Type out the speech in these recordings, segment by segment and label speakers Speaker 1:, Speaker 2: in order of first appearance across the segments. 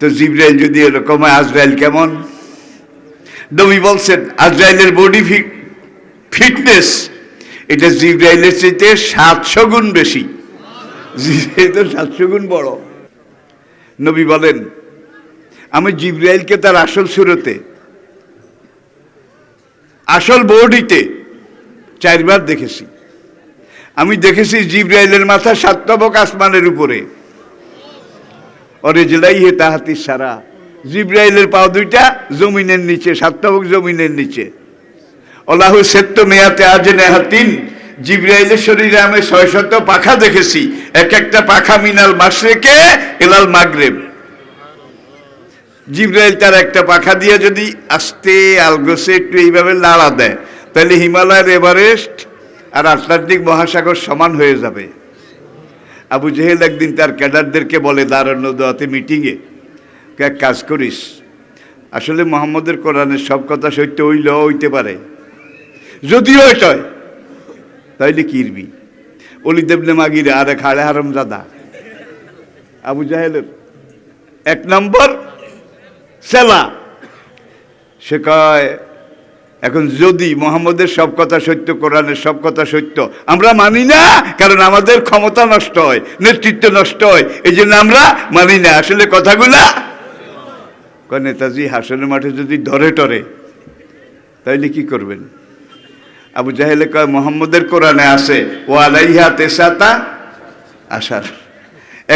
Speaker 1: তো জিব্রাইল যদি এরকম হয়, আজরাইল কেমন? নবী বলছেন, আজরাইলের বডি ফিটনেস এটা জিব্রাইলের চাইতে সাতশো গুণ বেশি। জিব্রাইল তো সাতশো গুণ বড়। নবী বলেন, আমি জিব্রাইলকে তার আসল সুরতে, আসল বডিতে চারবার দেখেছি। আমি দেখেছি জিব্রাইলের মাথা সাতবক আসমানের উপরে। অরে জেলাই হে তাহাতি সারা। জিব্রাইলের পাও দুইটা, জমিনের নিচে সাতবক জমিনের নিচে। অলাহু সেত্ত মেয়াতে আজ নেহাতিন, জিব্রাইলের শরীরে আমি ছয় শত পাখা দেখেছি। এক একটা পাখা মিনাল মাসরেকে এলাল মাগরেব। জিব্রাইল তার একটা পাখা দিয়ে যদি আস্তে আলগোসে একটু এইভাবে লাড়া দেয়, তাহলে হিমালয়ের এভারেস্ট আর আটলান্টিক মহাসাগর সমান হয়ে যাবে। আবু জেহেল একদিন তার ক্যাডারদেরকে বলে দাঁড়ানো দোয়াতে মিটিংয়ে এক কাজ করিস? আসলে মোহাম্মদের কোরআনের সব কথা সত্য হইল হইতে পারে। যদিও এটাই তাইলে কিরবি অলিদেবনে মাগিরে আর হাড়ে হারম দাদা আবু জাহেলের এক নম্বর সেলা। সে কয় এখন যদি মোহাম্মদের সব কথা সত্য, কোরআনের সব কথা সত্য, আমরা মানি না, কারণ আমাদের ক্ষমতা নষ্ট হয়, নেতৃত্ব নষ্ট হয় এই জন্য আমরা মানি না। আসলে কথাগুলা নেতাজি, হাসনের মাঠে যদি ধরে টরে, তাইলে কি করবেন? আবু জাহেলে কয়, মোহাম্মদের কোরআনে আছে ও আলাইহা তেসাতা আসার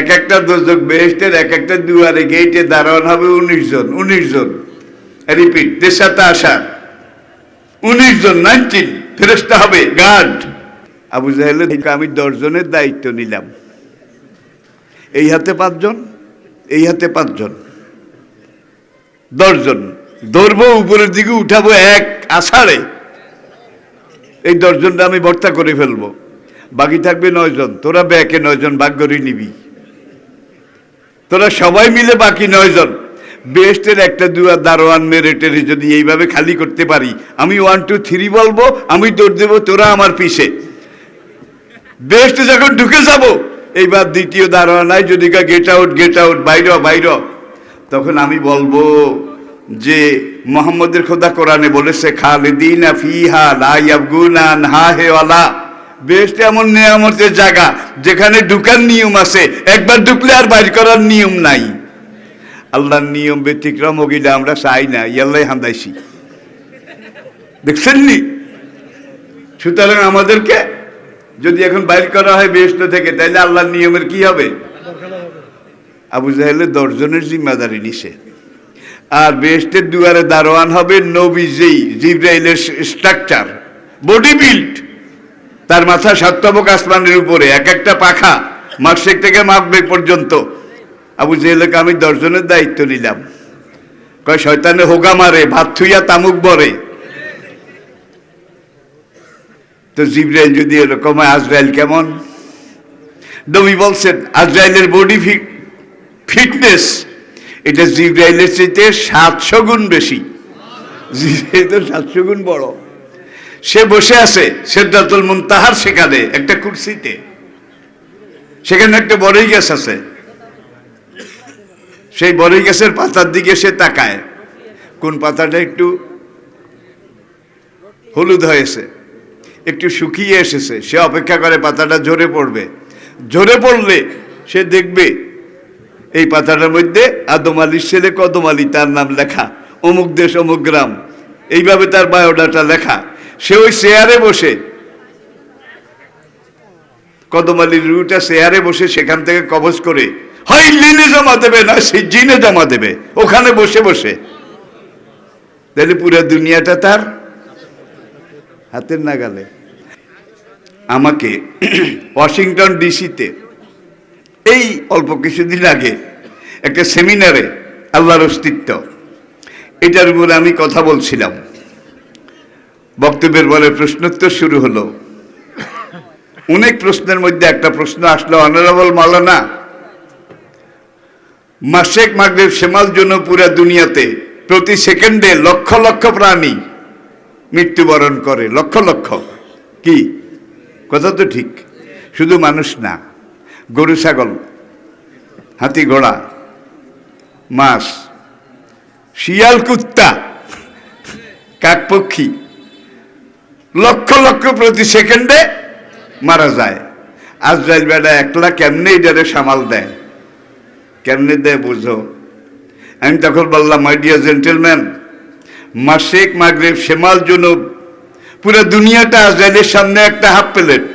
Speaker 1: এক একটা দোজক বেহেস্টের এক একটা দুয়ারে গেইটে দাঁড়ান হবে উনিশ জন উনিশ জন। রিপিট, তেসাতা আসার উনিশ জন নাইনটিন ফেরস্তা হবে গার্ড। আবু জাহেলে আমি দশজনের দায়িত্ব নিলাম। এই হাতে পাঁচজন, এই হাতে পাঁচজন। দশজন ধরবো, উপরের দিকে উঠাবো এক আষাঢ়ে। এই দশজনটা আমি ভর্তা করে ফেলব। বাকি থাকবে নয়জন তোরা ব্যাকে নয়জন বাগ্যরি নিবি। তোরা সবাই মিলে বাকি নয়জন বেস্টের একটা দুয়া দারোয়ান মেরেটেরে যদি এইভাবে খালি করতে পারি, আমি ওয়ান টু থ্রি বলব, আমি দৌড় দেবো, তোরা আমার পিছে। বেস্টে যখন ঢুকে যাব, এইবার দ্বিতীয় দারোয়ান দারোয়ানায় যদি কা গেট আউট গেট আউট বাইর বাইর। তখন আমি বলব যে, মোহাম্মদের খোদা কোরআনে বলেছে, খালিদিন ফিহা লা ইয়াবগুনা আনহা হে ওয়ালা। বেস্ট এমন নিয়ামতের জায়গা, যেখানে ঢুকার নিয়ম আছে, একবার ঢুকলে আর বাইর করার নিয়ম নাই। আল্লাহর নিয়ম ব্যতিক্রম ওগিলা আমরা চাই না, ইয়াল্লাই হান্দাইছি। দেখছেন নি সুতরাং আমাদেরকে যদি এখন বাইর করা হয় বেস্ট থেকে তাহলে আল্লাহর নিয়মের কি হবে? আবু জাহেলের দশজনের জিম্মাদারি নিছে। আর বেস্টের দুয়ারে দারোয়ান হবে নবীজেই জিব্রাইলের স্ট্রাকচার বডি বিল্ড তার মাথা সাতবক আসমানের উপরে, এক একটা পাখা মার্কশেক থেকে মাপবে পর্যন্ত। আবু জেহেলকে আমি দশজনের দায়িত্ব নিলাম। কয়, শয়তানে হোগা মারে, ভাত থুইয়া তামুক বরে। তো জিব্রাইল যদি এরকম হয়, আজরাইল কেমন? নবী বলছেন, আজরাইলের বডি ফিটনেস এটা জিব্রাইলের চাইতে সাতশো গুণ বেশি। জিব্রাইল তো সাতশো গুণ বড়। সে বসে আছে, সেদ্ধাতুল মুনতাহার সেখানে, একটা কুর্সিতে। সেখানে একটা বড়ই গাছ আছে। সেই বড়ই গাছের পাতার দিকে সে তাকায়। কোন পাতাটা একটু হলুদ হয়েছে, একটু শুকিয়ে এসেছে, সে অপেক্ষা করে পাতাটা ঝরে পড়বে। ঝরে পড়লে সে দেখবে এই পাতাটার মধ্যে আদম আলীর ছেলে কদম আলী, তার নাম লেখা, অমুক দেশ, অমুক গ্রাম। এইভাবে তার বায়োডাটা লেখা। সে ওই চেয়ারে বসে। কদম আলীর রুটা চেয়ারে বসে সেখান থেকে কবজ করে হয় লিনে জমা দেবে না, সে জিনে জমা দেবে। ওখানে বসে বসে। তাহলে পুরো দুনিয়াটা তার হাতের নাগালে। আমাকে ওয়াশিংটন ডিসিতে এই অল্প কিছুদিন আগে একটা সেমিনারে আল্লাহর অস্তিত্ব, এটার উপরে আমি কথা বলছিলাম। বক্তব্যের পরে প্রশ্নোত্তর শুরু হলো। অনেক প্রশ্নের মধ্যে একটা প্রশ্ন আসলো অনারেবল মালানা মাসেক মাগরেব সেমাল জন্য পুরা দুনিয়াতে প্রতি সেকেন্ডে লক্ষ লক্ষ প্রাণী মৃত্যুবরণ করে, লক্ষ লক্ষ। কি? কথা তো ঠিক। শুধু মানুষ না, গরু, ছাগল, হাতি, ঘোড়া, মাছ, শিয়াল, কুত্তা, কাকপক্ষী, লক্ষ লক্ষ প্রতি সেকেন্ডে মারা যায়। আজরাইল বেটা একলা কেমনে এটারে সামাল দেয়? কেমনে দেয় বুঝো? আমি তখন বললাম মাই ডিয়ার জেন্টেলম্যান মাসিক মাগরেব শেমাল জনুব, পুরো দুনিয়াটা আজরাইলের সামনে একটা হাফ প্লেট।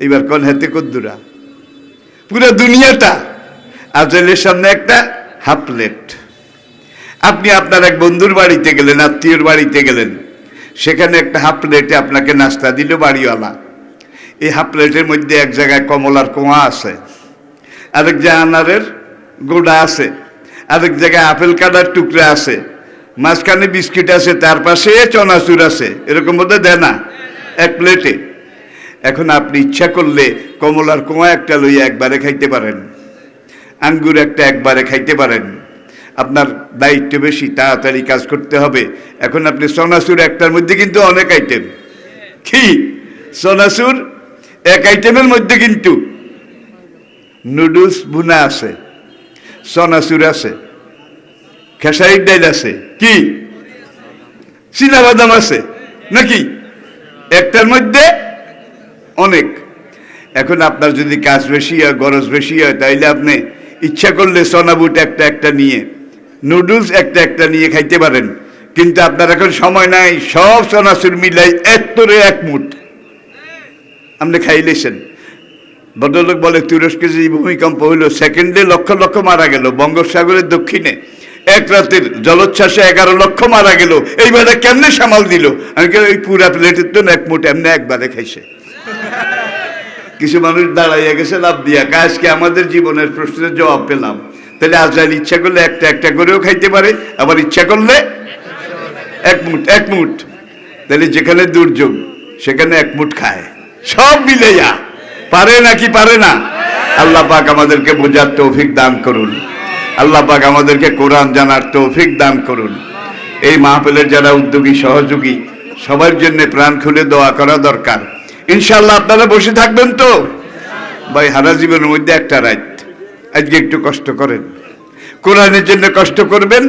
Speaker 1: এবার কোন হাতে কদ্দুরা? পুরো দুনিয়াটা আজরাইলের সামনে একটা হাফ প্লেট। আপনি আপনার এক বন্ধুর বাড়িতে গেলেন, আত্মীয়র বাড়িতে গেলেন, সেখানে একটা হাফ প্লেটে আপনাকে নাস্তা দিল বাড়িওয়ালা। এই হাফ প্লেটের মধ্যে এক জায়গায় কমলার কোয়া আছে। আরেক জায়গায় আনারের গোড়া আছে, আরেক জায়গায় আপেল কাটার টুকরা আছে, মাঝখানে বিস্কিট আছে, তার পাশে চনাচুর আছে, এরকম বোধ দেয় না? এক প্লেটে। এখন আপনি ইচ্ছা করলে কমলার কোয়া একটা লইয়া একবারে খাইতে পারেন, আঙ্গুর একটা একবারে খাইতে পারেন। আপনার দায়িত্ব বেশি, তাড়াতাড়ি কাজ করতে হবে। এখন আপনি সোনাসুর একটার মধ্যে কিন্তু অনেক আইটেম কি? সোনাসুর এক আইটেমের মধ্যে কিন্তু নুডলস বুনা আছে সোনাসুর আছে, খেসারির ডাইল আছে, কি? বাদাম আছে, নাকি? একটার মধ্যে অনেক। এখন আপনার যদি কাজ বেশি হয়, গরজ বেশি হয়, তাইলে আপনি ইচ্ছা করলে সোনাবুট একটা একটা নিয়ে, নুডলস একটা একটা নিয়ে খাইতে পারেন। কিন্তু আপনার এখন সময় নাই, সব সোনাসুর মিলাই এত্তরে এক মুঠ। আপনি খাইলেছেন। ভদ্রলোক বলে, তুরস্কে যে ভূমিকম্প হইল, সেকেন্ডে লক্ষ লক্ষ মারা গেল, বঙ্গোপসাগরের দক্ষিণে। এক রাতের জলোচ্ছ্বাসে এগারো লক্ষ মারা গেল। এইবারে কেমনে সামাল দিল? আমি ওই পুরা প্লেটের তো এক মুঠ এমনি একবারে খাইছে। কিছু মানুষ দাঁড়াইয়া গেছে লাভ দিয়া আজকে আমাদের জীবনের প্রশ্নের জবাব পেলাম। তাহলে আজরাইল ইচ্ছা করলে একটা একটা করেও খাইতে পারে, আবার ইচ্ছা করলে এক মুঠ এক মুঠ। তাহলে যেখানে দুর্যোগ, সেখানে এক মুঠ খায়। সব মিলেয়া পারে নাকি পারে না? আল্লাহ পাক আমাদেরকে বোঝার তৌফিক দান করুন। আল্লাহ পাক আমাদেরকে কোরআন জানার তৌফিক দান করুন। এই মাহফিলের যারা উদ্যোগী, সহযোগী, সবার জন্য প্রাণ খুলে দোয়া করা দরকার। ইনশাল্লাহ আপনারা বসে থাকবেন তো? ভাই, হারা জীবনের মধ্যে একটা রাত। আজকে একটু কষ্ট করেন। কোরআনের জন্য কষ্ট করবেন।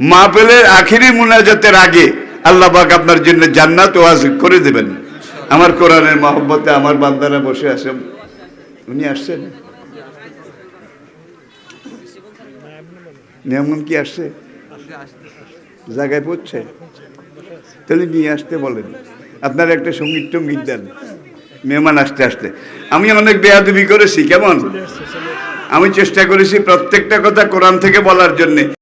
Speaker 1: মাহফিলের আখিরি মুনাজাতের আগে আল্লাহ পাক আপনার জন্য জান্নাত ওয়াজ করে দেবেন। আমার কোরআনের মহব্বতে আমার বান্দারা বসে আছে। উনি আসছেন? নিয়মন কি আসছে? জায়গায় পড়ছে তাহলে নিয়ে আসতে বলেন। আপনার একটা সংগীত টঙ্গীত দেন। মেহমান আসতে আসতে। আমি অনেক বেয়াদবি করেছি, কেমন? আমি চেষ্টা করেছি প্রত্যেকটা কথা কোরআন থেকে বলার জন্যে।